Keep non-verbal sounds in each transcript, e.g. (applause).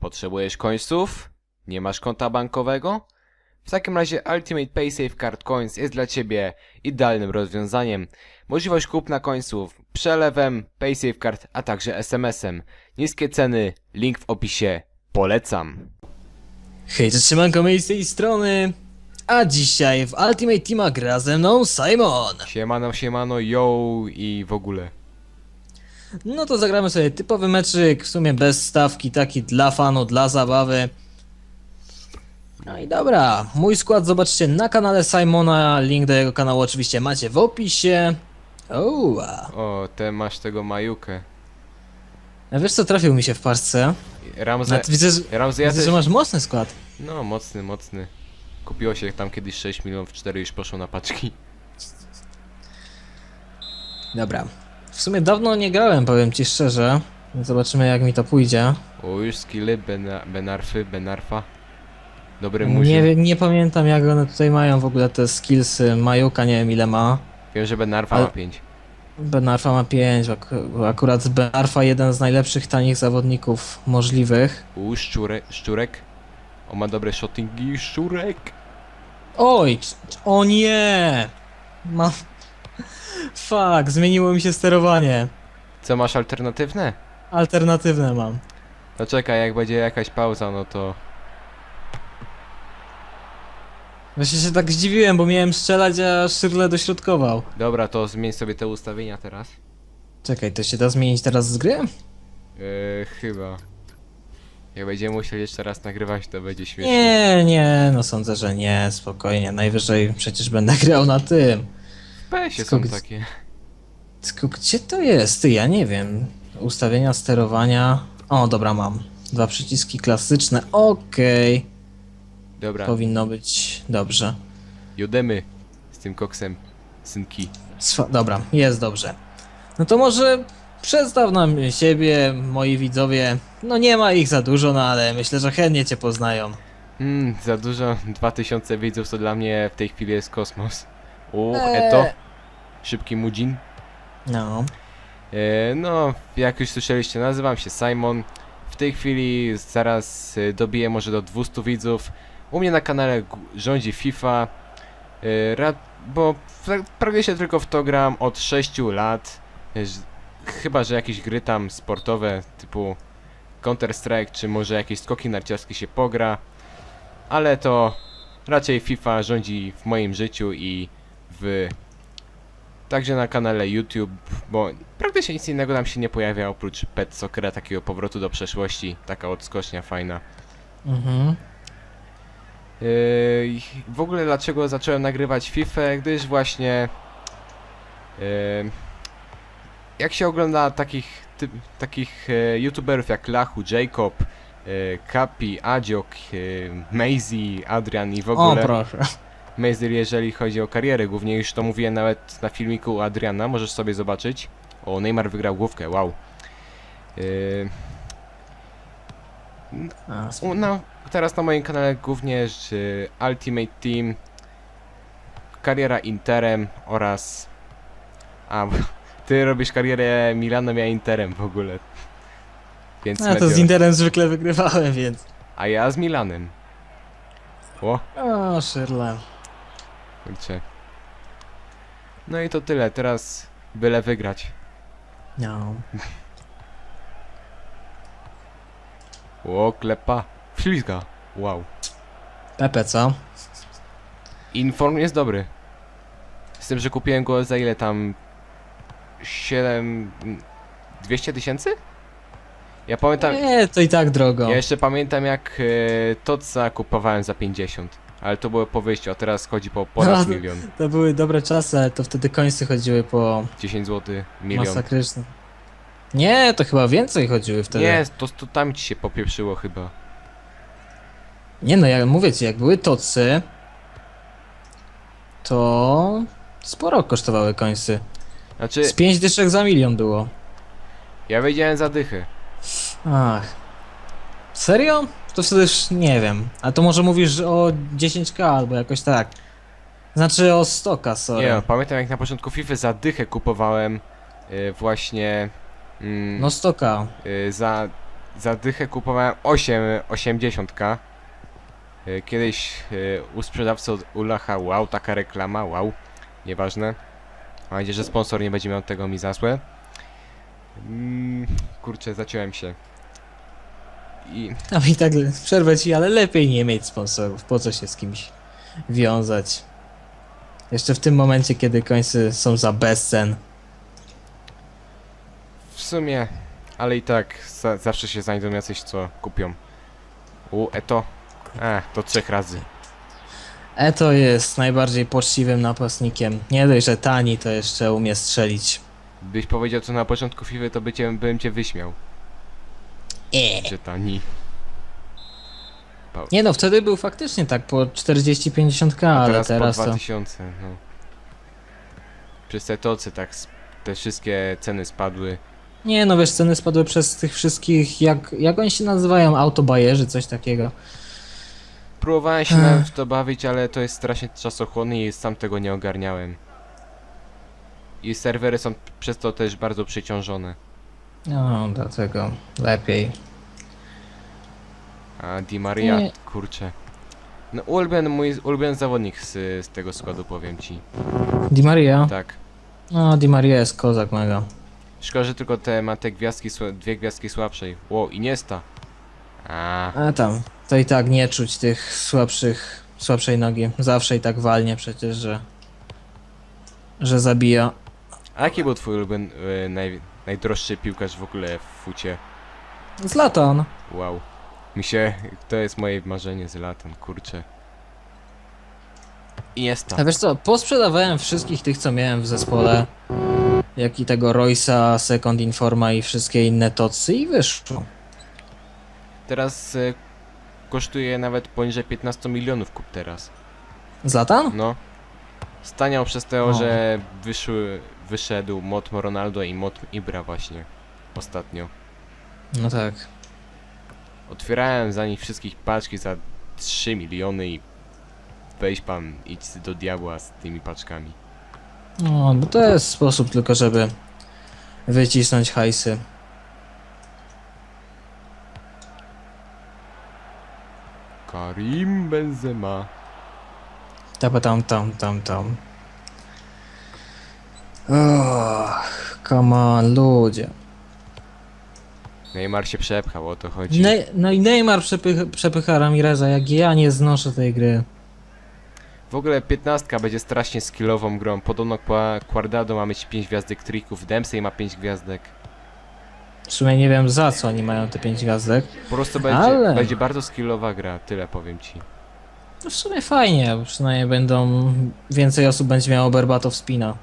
Potrzebujesz końców? Nie masz konta bankowego? W takim razie Ultimate PaySafe Card Coins jest dla Ciebie idealnym rozwiązaniem. Możliwość kupna końców przelewem, PaySafe Card, a także SMS-em. Niskie ceny, link w opisie. Polecam. Hej, cześć, siemanko, my z tej strony. A dzisiaj w Ultimate Teama gra ze mną Simon. Siemano, siemano, yo i w ogóle. No to zagramy sobie typowy meczyk, w sumie bez stawki, taki dla fanu, dla zabawy. No i dobra, mój skład zobaczcie na kanale Simona, link do jego kanału oczywiście macie w opisie. O, te masz tego majukę. A wiesz co trafił mi się w parce? Ramze, Nawet widzę, że, Ramze, ja widzę, też... że masz mocny skład. No, mocny, mocny. Kupiło się tam kiedyś 6 milionów, 4 już poszło na paczki. Dobra. W sumie dawno nie grałem, powiem ci szczerze. Zobaczymy jak mi to pójdzie. O, już skille Bena, Benarfy, Benarfa. Dobry murzyn. Nie, wiem- nie pamiętam jak one tutaj mają w ogóle te skillsy. Majuka nie wiem ile ma. Wiem, że Benarfa Ale- ma 5. Benarfa ma 5, ak akurat Benarfa jeden z najlepszych tanich zawodników możliwych. U, szczurek, szczurek. On ma dobre shottingi, szczurek. Oj, c- c- o nie! Ma... Fuck, zmieniło mi się sterowanie. Co, masz alternatywne? Alternatywne mam. No czekaj, jak będzie jakaś pauza, no to... Właśnie się tak zdziwiłem, bo miałem strzelać, a Szyrle dośrodkował. Dobra, to zmień sobie te ustawienia teraz. Czekaj, to się da zmienić teraz z gry? Yy, chyba. Jak będziemy musieli jeszcze raz nagrywać, to będzie śmiesznie. Nie, nie, no sądzę, że nie, spokojnie. Najwyżej przecież będę (laughs) grał na tym. W PS-ie są Skok- takie. Tylko gdzie to jest? Ja nie wiem. Ustawienia sterowania. O, dobra, mam. Dwa przyciski klasyczne. Okej. Dobra, Powinno być dobrze. jodemy z tym koksem, synki. Swa- dobra, jest dobrze. No to może przedstaw nam siebie, moi widzowie. No nie ma ich za dużo, no ale myślę, że chętnie cię poznają. Hmm, za dużo, (laughs) 2000 widzów to dla mnie w tej chwili jest kosmos. U, Eee. Eto, szybki mudzin. No. E, no, jak już słyszeliście, nazywam się Simon. W tej chwili zaraz e, dobiję może do 200 widzów. U mnie na kanale g- rządzi FIFA. E, ra, bo pra- praktycznie tylko w to gram od 6 lat. E, ż- Chyba, że jakieś gry tam sportowe typu Counter Strike, czy może jakieś skoki narciarskie się pogra. Ale to raczej FIFA rządzi w moim życiu i w Także na kanale YouTube, bo praktycznie nic innego tam się nie pojawia oprócz Pet Soccera, takiego powrotu do przeszłości, taka odskocznia fajna. Mhm. Yy, w ogóle dlaczego zacząłem nagrywać FIFA, gdyż właśnie yy, jak się ogląda takich, typ, takich e, youtuberów jak Lachu, Jacob, e, Kapi, Adziok, e, Maisie, Adrian i w O, ogóle proszę. Mazer, jeżeli chodzi o karierę, głównie już to mówiłem nawet na filmiku u Adriana, możesz sobie zobaczyć. O, Neymar wygrał główkę, wow. Yy, no, teraz na moim kanale głównie Ultimate Team, kariera Interem oraz... A, (laughs) ty robisz karierę Milanem, ja Interem w ogóle. Więc a to z Interem zwykle wygrywałem, więc... A ja z Milanem. O, O, Szyrle. Kurczę. No i to tyle, teraz byle wygrać. No. (laughs) O, klepa. Ślizga. Wow. Pepe, co? Inform jest dobry. Z tym, że kupiłem go za ile tam... 7... 200 tysięcy? Ja pamiętam... Nie, to i tak drogo. Ja jeszcze pamiętam jak e, Totsa kupowałem za 50. Ale to było po wyjściu, a teraz chodzi po No, ponad to- milion. To były dobre czasy, ale to wtedy końce chodziły po 10 zł, milion. masakryczne. Nie, to chyba więcej chodziły wtedy. Nie, to, to tam ci się popieprzyło chyba. Nie no, ja mówię ci, jak były tocy, to sporo kosztowały końcy. Znaczy, Z 5 dyszek za milion było. ja wiedziałem za dychę. Ach. Serio? To wtedy już nie wiem. A to może mówisz o 10k albo jakoś tak. Znaczy o 100k, sorry. Nie, pamiętam jak na początku FIFA za dychę kupowałem e, właśnie mm, No 100k. y, za za dychę kupowałem 8, 80k. Y, Kiedyś y, u sprzedawcy od Ulacha, wow, taka reklama, wow, nieważne. Mam nadzieję, że sponsor nie będzie miał tego mi za złe. Mm, kurczę, zaciąłem się. I A mi tak przerwę ci, ale lepiej nie mieć sponsorów. Po co się z kimś wiązać? Jeszcze w tym momencie, kiedy końcy są za bezcen. w sumie, ale i tak za, zawsze się znajdą jacyś, co kupią. U, eto. E, to trzech razy. Eto jest najbardziej poczciwym napastnikiem. Nie dość, że tani, to jeszcze umie strzelić. Byś powiedział to na początku FIFA, to by cię, bym cię wyśmiał. Eee. Że tani. Nie no, wtedy był faktycznie tak po 40-50k, A ale teraz, teraz po to... 2000, no. Przez te tocy tak te wszystkie ceny spadły. Nie no, wiesz, ceny spadły przez tych wszystkich, jak, jak oni się nazywają, autobajerzy, coś takiego. Próbowałem się w to bawić, ale to jest strasznie czasochłonne i sam tego nie ogarniałem. I serwery są przez to też bardzo przeciążone. No, dlatego lepiej. A Di Maria, Nie. kurczę. No ulubiony, mój ulubiony zawodnik z, z tego składu, powiem ci. Di Maria? Tak. No, Di Maria jest kozak mega. Szkoda, że tylko te ma te gwiazdki, sła- dwie gwiazdki słabszej. Wow, Iniesta. A, A tam, to i tak nie czuć tych słabszych, słabszej nogi. Zawsze i tak walnie przecież, że... Że zabija. a jaki był twój ulubiony, e, naj, najdroższy piłkarz w ogóle w fucie? Zlatan. Wow. Mi się, to jest moje marzenie z latem, kurczę. Iniesta. A wiesz co, posprzedawałem wszystkich tych, co miałem w zespole. Jak i tego Roysa, Second Informa i wszystkie inne tocy i wyszło. Teraz e, kosztuje nawet poniżej 15 milionów kup teraz. Zlatan? No. Staniał przez to, O. że wyszły, wyszedł mod Ronaldo i mod Ibra właśnie. Ostatnio. No tak. Otwierałem za nich wszystkich paczki za 3 miliony i weź pan, idź do diabła z tymi paczkami. No, bo to jest sposób tylko, żeby wycisnąć hajsy. Karim Benzema. Tapa tam, tam, tam, tam. Och, come on, ludzie. Neymar się przepchał, o to chodzi. Ne no i Neymar przepycha, przepycha Ramireza, jak ja nie znoszę tej gry. W ogóle 15 będzie strasznie skillową grą. Podobno Qua- Quadrado ma mieć 5 gwiazdek trików, Dempsey ma 5 gwiazdek. W sumie nie wiem za co oni mają te 5 gwiazdek. Po prostu będzie, Ale- będzie bardzo skillowa gra, tyle powiem ci. No w sumie fajnie, bo przynajmniej będą... Więcej osób będzie miało Berbatov spina.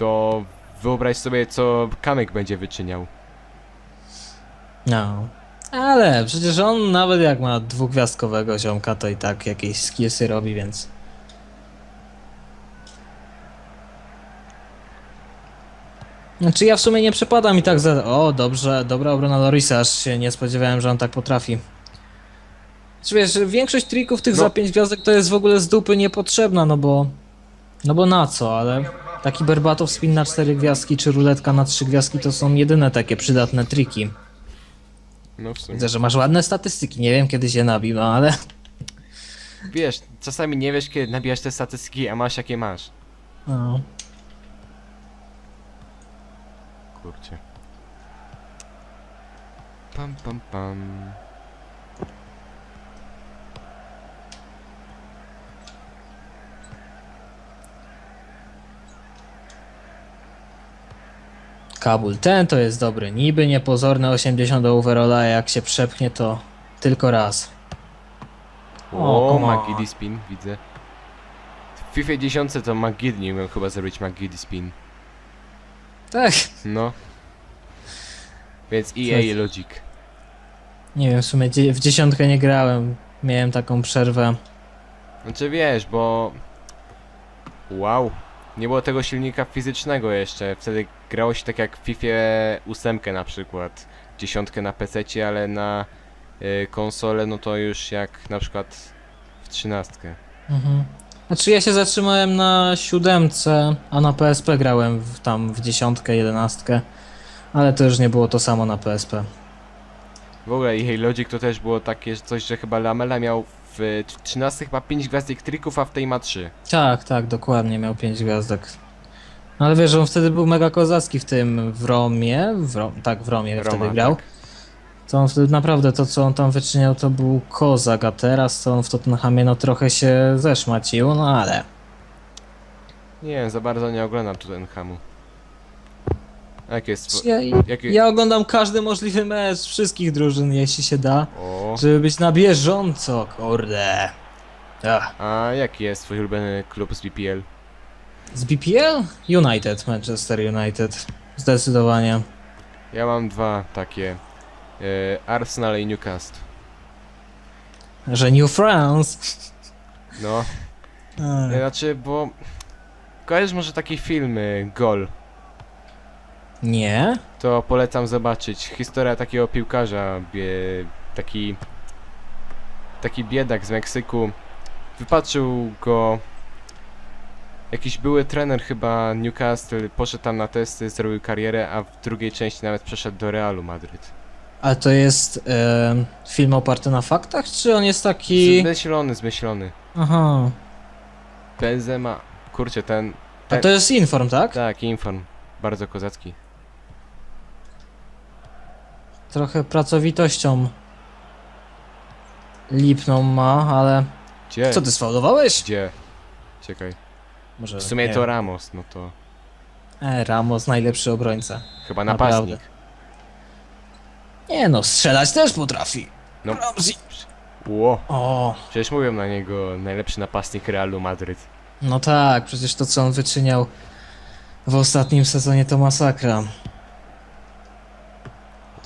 To wyobraź sobie, co Kamek będzie wyczyniał. No. Ale przecież on nawet jak ma dwugwiazdkowego ziomka, to i tak jakieś skillsy robi, więc... Znaczy ja w sumie nie przepadam i tak za... O, dobrze, dobra obrona Lorisa, aż się nie spodziewałem, że on tak potrafi. Czy wiesz, większość trików tych No. za 5 gwiazdek to jest w ogóle z dupy niepotrzebna, no bo... No bo na co, ale... Taki Berbatow spin na 4 gwiazdki, czy ruletka na 3 gwiazdki to są jedyne takie przydatne triki. No w sumie. Widzę, że masz ładne statystyki, nie wiem kiedy się nabił, no ale... Wiesz, czasami nie wiesz, kiedy nabijasz te statystyki, a masz jakie masz. No. Kurczę. Pam, pam, pam. Kabul, ten to jest dobry, niby niepozorne 80 do overalla, jak się przepchnie to tylko raz. O, O, come on. Magidi spin, widzę. W FIFA 10 to Magid nie chyba zrobić Magidi spin. Tak, No. Więc EA jest? Logic. nie wiem, w sumie dzie- w dziesiątkę nie grałem, miałem taką przerwę. Znaczy wiesz, bo... Wow. Nie było tego silnika fizycznego jeszcze. Wtedy grało się tak jak w FIFA 8 na przykład. Dziesiątkę na PC, ale na y, konsolę no to już jak na przykład w 13. Mhm. Znaczy ja się zatrzymałem na siódemce, a na PSP grałem w, tam w dziesiątkę, jedenastkę, ale to już nie było to samo na PSP. W ogóle jej Logic to też było takie że coś, że chyba Lamela miał w 13 chyba 5 gwiazdek trików, a w tej ma 3. Tak, tak, dokładnie, miał 5 gwiazdek. No ale wiesz, że on wtedy był mega kozacki w tym, w Romie, w Ro tak, w Romie Roma, wtedy grał. tak. To on wtedy naprawdę, to co on tam wyczyniał, to był kozak, a teraz to on w Tottenhamie no trochę się zeszmacił, no ale... Nie wiem, za bardzo nie oglądam Tottenhamu. A Jak jest... Ja, Jakie... ja oglądam każdy możliwy mecz wszystkich drużyn, jeśli się da, O, żeby być na bieżąco, kurde. Ach. a jaki jest twój ulubiony klub z BPL? Z BPL? United, Manchester United. Zdecydowanie. Ja mam dwa takie. E, Arsenal i Newcastle. Że New France. No, (laughs) e, znaczy, bo... Kojarzysz może taki film, e, Gol? Nie? To polecam zobaczyć. Historia takiego piłkarza, bie, taki... Taki biedak z Meksyku. Wypatrzył go... Jakiś były trener chyba Newcastle, poszedł tam na testy, zrobił karierę, a w drugiej części nawet przeszedł do Realu Madryt. A to jest em, film oparty na faktach, czy on jest taki... Zmyślony, zmyślony. Aha. Benzema. Kurczę, ten... A to jest Inform, tak? Tak, inform. Bardzo kozacki. Trochę pracowitością lipną ma, ale... Gdzie? Co ty sfaulowałeś? Gdzie? Czekaj. Może, W sumie nie to wiem. Ramos, no to E, Ramos, najlepszy obrońca. chyba Naprawdę. napastnik. Nie no, strzelać też potrafi. No. Ramsey. Ło, O, przecież mówią na niego najlepszy napastnik Realu Madryt. no tak, przecież to co on wyczyniał w ostatnim sezonie to masakra.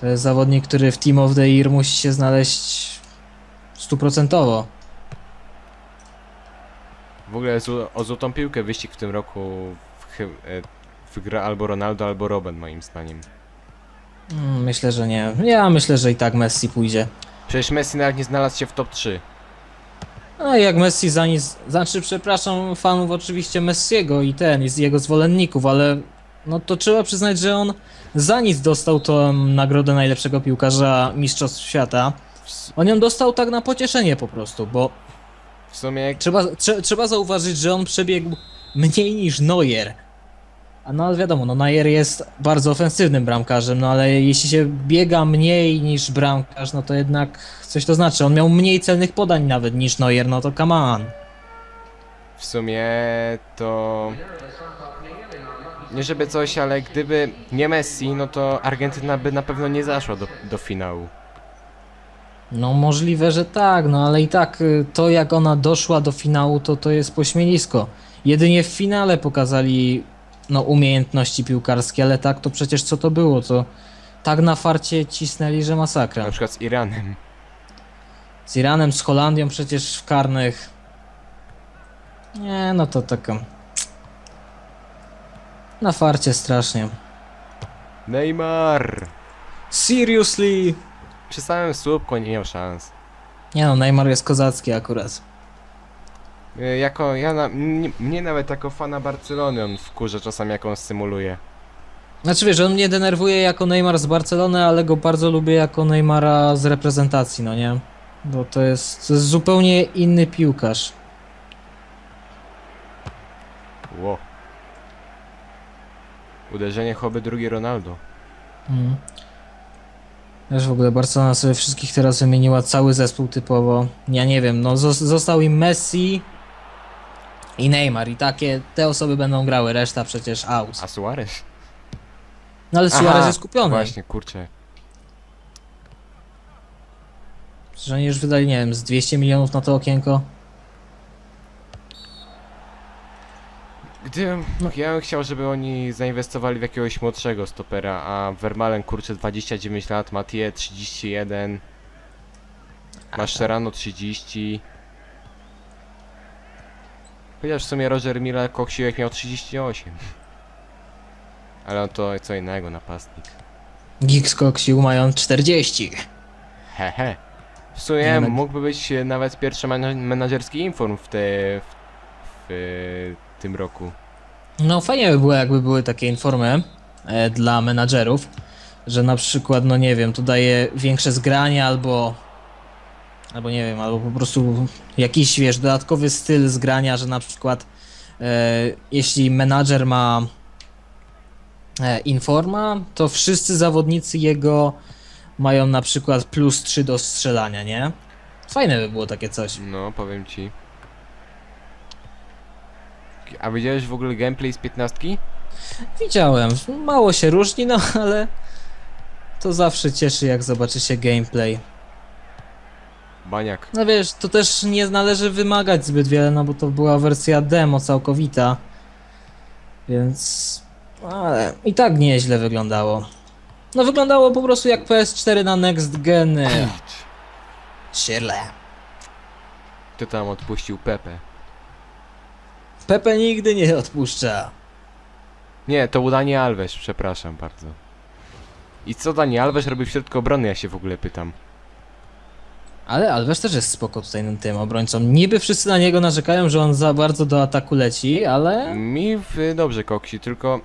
To jest zawodnik, który w Team of the Year musi się znaleźć stuprocentowo. W ogóle o złotą piłkę wyścig w tym roku w, chy- e, wygra albo Ronaldo, albo Robben moim zdaniem. Mm, Myślę, że nie. Ja myślę, że i tak Messi pójdzie. Przecież Messi nawet nie znalazł się w top 3. No jak Messi za nic, znaczy przepraszam fanów oczywiście Messiego i ten, i z jego zwolenników, ale no to trzeba przyznać, że on za nic dostał tą nagrodę najlepszego piłkarza Mistrzostw Świata. On ją dostał tak na pocieszenie po prostu, bo w sumie trzeba, trze, trzeba zauważyć, że on przebiegł mniej niż Neuer. A no ale wiadomo, no Neuer jest bardzo ofensywnym bramkarzem, no ale jeśli się biega mniej niż bramkarz, no to jednak coś to znaczy. On miał mniej celnych podań nawet niż Neuer, no to come on. W sumie to... Nie żeby coś, ale gdyby nie Messi, no to Argentyna by na pewno nie zaszła do, do finału. No możliwe, że tak, no ale i tak y, to jak ona doszła do finału, to to jest pośmiewisko. Jedynie w finale pokazali no umiejętności piłkarskie, ale tak to przecież co to było, to tak na farcie cisnęli, że masakra. Na przykład z Iranem. Z Iranem, z Holandią przecież w karnych. Nie, no to taka... Na farcie strasznie. Neymar! Seriously? Przy samym słupku nie miał szans. Nie no, Neymar jest kozacki akurat. Y, Jako, ja na, mnie, mnie nawet jako fana Barcelony on wkurza czasami jak on symuluje. Znaczy wiesz, on mnie denerwuje jako Neymar z Barcelony, ale go bardzo lubię jako Neymara z reprezentacji, no nie? Bo to jest, to jest zupełnie inny piłkarz. Ło. Uderzenie choby drugi Ronaldo. Mm. Wiesz, w ogóle Barcelona sobie wszystkich teraz wymieniła cały zespół typowo. Ja nie wiem, no zos- został im Messi i Neymar i takie, te osoby będą grały, reszta przecież out. A Suarez? No ale Suarez Aha, jest kupiony. Właśnie, kurczę. Że oni już wydali, nie wiem, z 200 milionów na to okienko. Gdybym, No. ja bym chciał, żeby oni zainwestowali w jakiegoś młodszego stopera, a Vermalen kurczę 29 lat, Matije 31, Mascherano 30. Chociaż w sumie Roger Mila Koksiłek miał 38. Ale on to co innego, napastnik. Giggs Coxiu mają 40. Hehe. W sumie no- mógłby być e, nawet pierwszy men- menadżerski inform w, te, w, w, e, tym roku. No fajnie by było, jakby były takie informy e, dla menadżerów. że na przykład, no nie wiem, to daje większe zgranie albo albo nie wiem, albo po prostu jakiś, wiesz, dodatkowy styl zgrania, że na przykład e, jeśli menadżer ma e, informa, to wszyscy zawodnicy jego mają na przykład plus 3 do strzelania, nie? Fajne by było takie coś. No, powiem ci. A widziałeś w ogóle gameplay z 15? Widziałem, mało się różni, no ale to zawsze cieszy jak zobaczy się gameplay. Baniak. No wiesz, to też nie należy wymagać zbyt wiele, no bo to była wersja demo całkowita. Więc... Ale i tak nieźle wyglądało. No wyglądało po prostu jak PS4 na next gen. Źle. Kto tam odpuścił Pepe? Pepe nigdy nie odpuszcza. Nie, to był Dani Alves, przepraszam bardzo. I co Dani Alves robi w środku obrony, ja się w ogóle pytam. Ale Alves też jest spoko tutaj tym obrońcą. Niby wszyscy na niego narzekają, że on za bardzo do ataku leci, ale... Mi w, dobrze koksi, tylko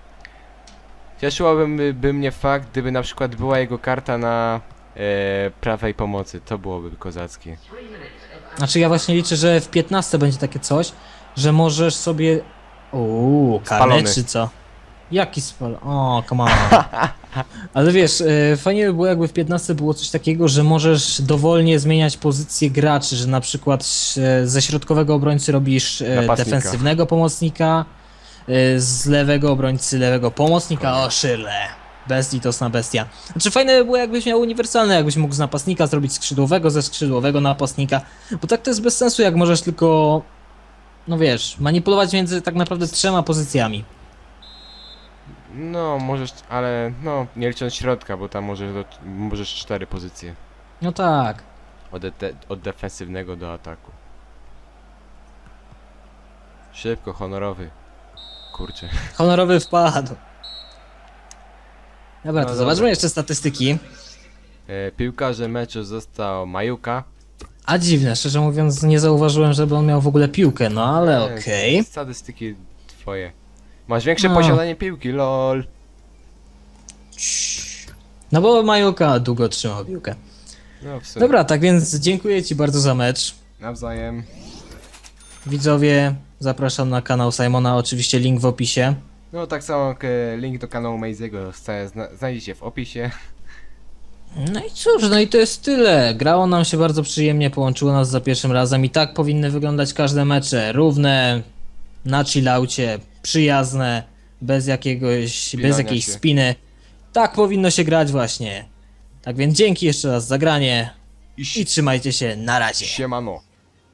cieszyłabym by mnie fakt, gdyby na przykład była jego karta na e, prawej pomocy. To byłoby kozackie. Znaczy ja właśnie liczę, że w 15 będzie takie coś, że możesz sobie... Uuu, Spalony. karnet czy co? Jaki spal... O, come on. (laughs) Ale wiesz, e, fajnie by było jakby w 15 było coś takiego, że możesz dowolnie zmieniać pozycję graczy, że na przykład e, ze środkowego obrońcy robisz e, Napastnika. defensywnego pomocnika, z lewego obrońcy lewego pomocnika, o szyle. Bezlitosna bestia. Znaczy fajne by było jakbyś miał uniwersalne, jakbyś mógł z napastnika zrobić skrzydłowego ze skrzydłowego napastnika, bo tak to jest bez sensu, jak możesz tylko, no wiesz, manipulować między tak naprawdę trzema pozycjami. No, możesz, ale no, nie licząc środka, bo tam możesz, do, możesz cztery pozycje. No tak. Od, de, od defensywnego do ataku. Szybko, honorowy. Kurczę. (laughs) Honorowy wpadł. Dobra, No to dobra. zobaczmy jeszcze statystyki. E, piłkarze meczu został Majuka. A dziwne, szczerze mówiąc nie zauważyłem, żeby on miał w ogóle piłkę, no ale E, okej. Statystyki twoje. Masz większe No. posiadanie piłki, lol. No bo Majuka długo trzymał piłkę. No w sumie. Dobra, tak więc dziękuję Ci bardzo za mecz. Nawzajem. Widzowie, zapraszam na kanał Simona, oczywiście link w opisie. No tak samo jak e, link do kanału Maziego zna znajdziecie w opisie. No i cóż, no i to jest tyle. Grało nam się bardzo przyjemnie, połączyło nas za pierwszym razem i tak powinny wyglądać każde mecze. Równe, na chillaucie, przyjazne, bez jakiegoś, bez Spinania jakiejś się. spiny. Tak powinno się grać właśnie. Tak więc dzięki jeszcze raz za granie I i trzymajcie się, na razie. siemano.